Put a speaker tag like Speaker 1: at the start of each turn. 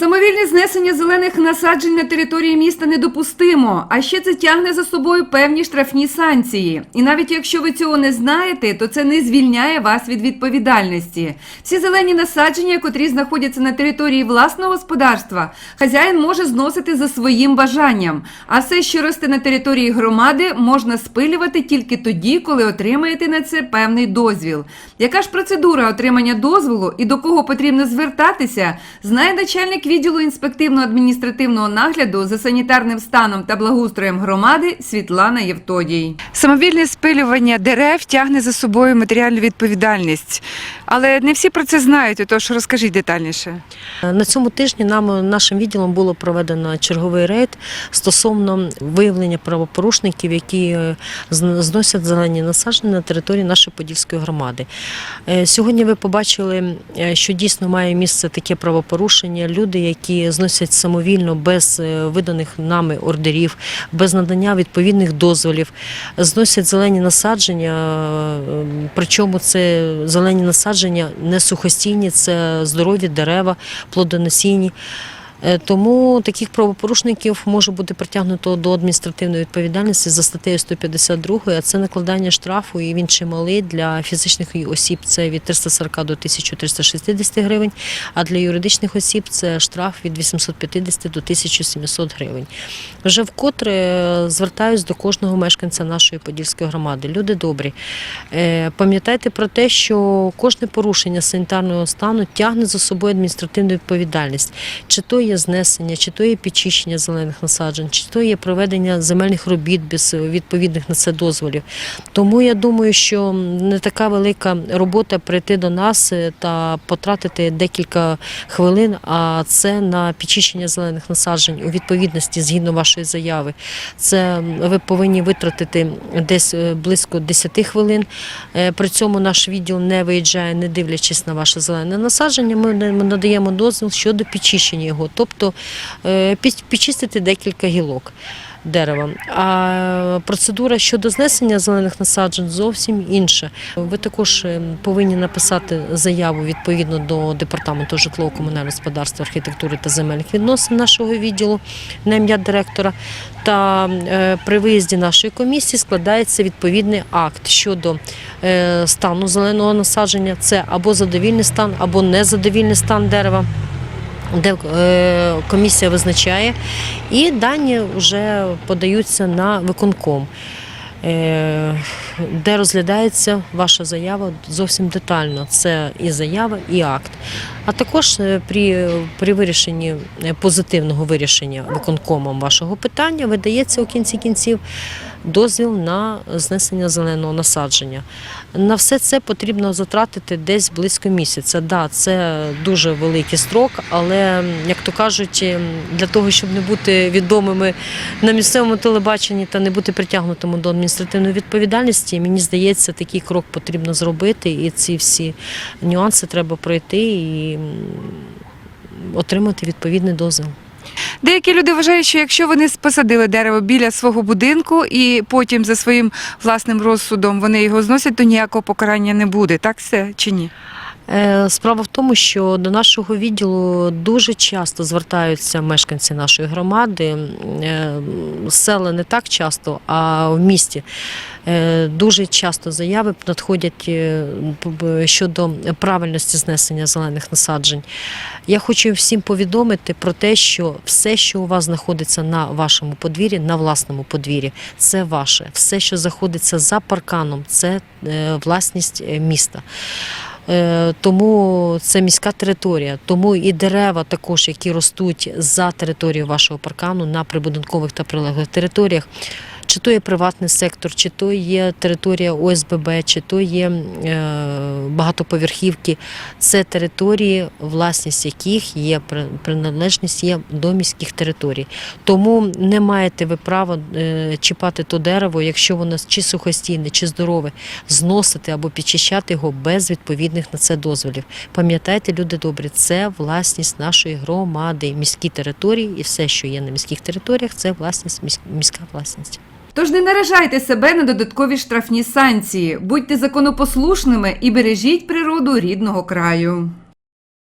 Speaker 1: Самовільне знесення зелених насаджень на території міста недопустимо, а ще це тягне за собою певні штрафні санкції. І навіть якщо ви цього не знаєте, то це не звільняє вас від відповідальності. Всі зелені насадження, котрі знаходяться на території власного господарства, хазяїн може зносити за своїм бажанням. А все, що росте на території громади, можна спилювати тільки тоді, коли отримаєте на це певний дозвіл. Яка ж процедура отримання дозволу і до кого потрібно звертатися, знає начальник відділу інспективно-адміністративного нагляду за санітарним станом та благоустроєм громади Світлана Євтодій.
Speaker 2: Самовільне спилювання дерев тягне за собою матеріальну відповідальність, але не всі про це знають. Отож, розкажіть детальніше.
Speaker 3: На цьому тижні нам нашим відділом було проведено черговий рейд стосовно виявлення правопорушників, які е, зносять зелені насадження на території нашої подільської громади. Е, Сьогодні ви побачили, е, що дійсно має місце таке правопорушення. Люди, які зносять самовільно без е, виданих нами ордерів, без надання відповідних дозволів, зносять зелені насадження. е, Причому це зелені насадження не сухостійні, це здорові дерева, плодоносійні. Е, Тому таких правопорушників може бути притягнуто до адміністративної відповідальності за статтею 152, а це накладання штрафу, і він чималий для фізичних осіб це від 340 до 1360 гривень, а для юридичних осіб це штраф від 850 до 1700 гривень. Вже вкотре звертаюсь до кожного мешканця нашої подільської громади. Люди добрі, е, пам'ятайте про те, що кожне порушення санітарного стану тягне за собою адміністративну відповідальність. Чи то є знесення, чи то є підчищення зелених насаджень, чи то є проведення земельних робіт без відповідних на це дозволів. Тому я думаю, що не така велика робота прийти до нас е, та потратити декілька хвилин, а це на підчищення зелених насаджень у відповідності згідно вашої заяви. Це ви повинні витратити десь е, близько 10 хвилин. Е, При цьому наш відділ не виїжджає, не дивлячись на ваше зелене насадження. Ми надаємо дозвіл щодо підчищення його, тобто е, підчистити декілька гілок. Дерева. А процедура щодо знесення зелених насаджень зовсім інша. Ви також е, повинні написати заяву відповідно до департаменту житлово-комунального господарства, архітектури та земельних відносин нашого відділу на ім'я директора. Та е, при виїзді нашої комісії складається відповідний акт щодо стану зеленого насадження. Це або задовільний стан, або незадовільний стан дерева де е, комісія визначає, і дані вже подаються на виконком, е, де розглядається ваша заява зовсім детально. Це і заява, і акт. А також е, при, при вирішенні позитивного вирішення виконкомом вашого питання видається у кінці кінців дозвіл на знесення зеленого насадження. На все це потрібно затратити десь близько місяця. Да, це дуже великий строк, але як то кажуть, для того, щоб не бути відомими на місцевому телебаченні та не бути притягнутими до адміністративної відповідальності, мені здається, такий крок потрібно зробити, і ці всі нюанси треба пройти і отримати відповідний дозвіл.
Speaker 2: Деякі люди вважають, що якщо вони посадили дерево біля свого будинку і потім за своїм власним розсудом вони його зносять, то ніякого покарання не буде. Так це чи ні?
Speaker 3: Е, Справа в тому, що до нашого відділу дуже часто звертаються мешканці нашої громади. Е, Села не так часто, а в місті Е, дуже часто заяви надходять щодо правильності знесення зелених насаджень. Я хочу всім повідомити про те, що все, що у вас знаходиться на вашому подвір'ї, на власному подвір'ї, це ваше. Все, що знаходиться за парканом, це власність міста. Е, Тому це міська територія, тому і дерева також, які ростуть за територією вашого паркану на прибудинкових та прилеглих територіях. Чи то є приватний сектор, чи то є територія ОСББ, чи то є е, багатоповерхівки. Це території, власність яких є при- приналежність є до міських територій. Тому не маєте ви права е, чіпати то дерево, якщо воно чи сухостійне, чи здорове, зносити або підчищати його без відповідних на це дозволів. Пам'ятайте, люди добрі, це власність нашої громади, міські території, і все, що є на міських територіях, це власність міська власність.
Speaker 1: Тож не наражайте себе на додаткові штрафні санкції, будьте законопослушними і бережіть природу рідного краю.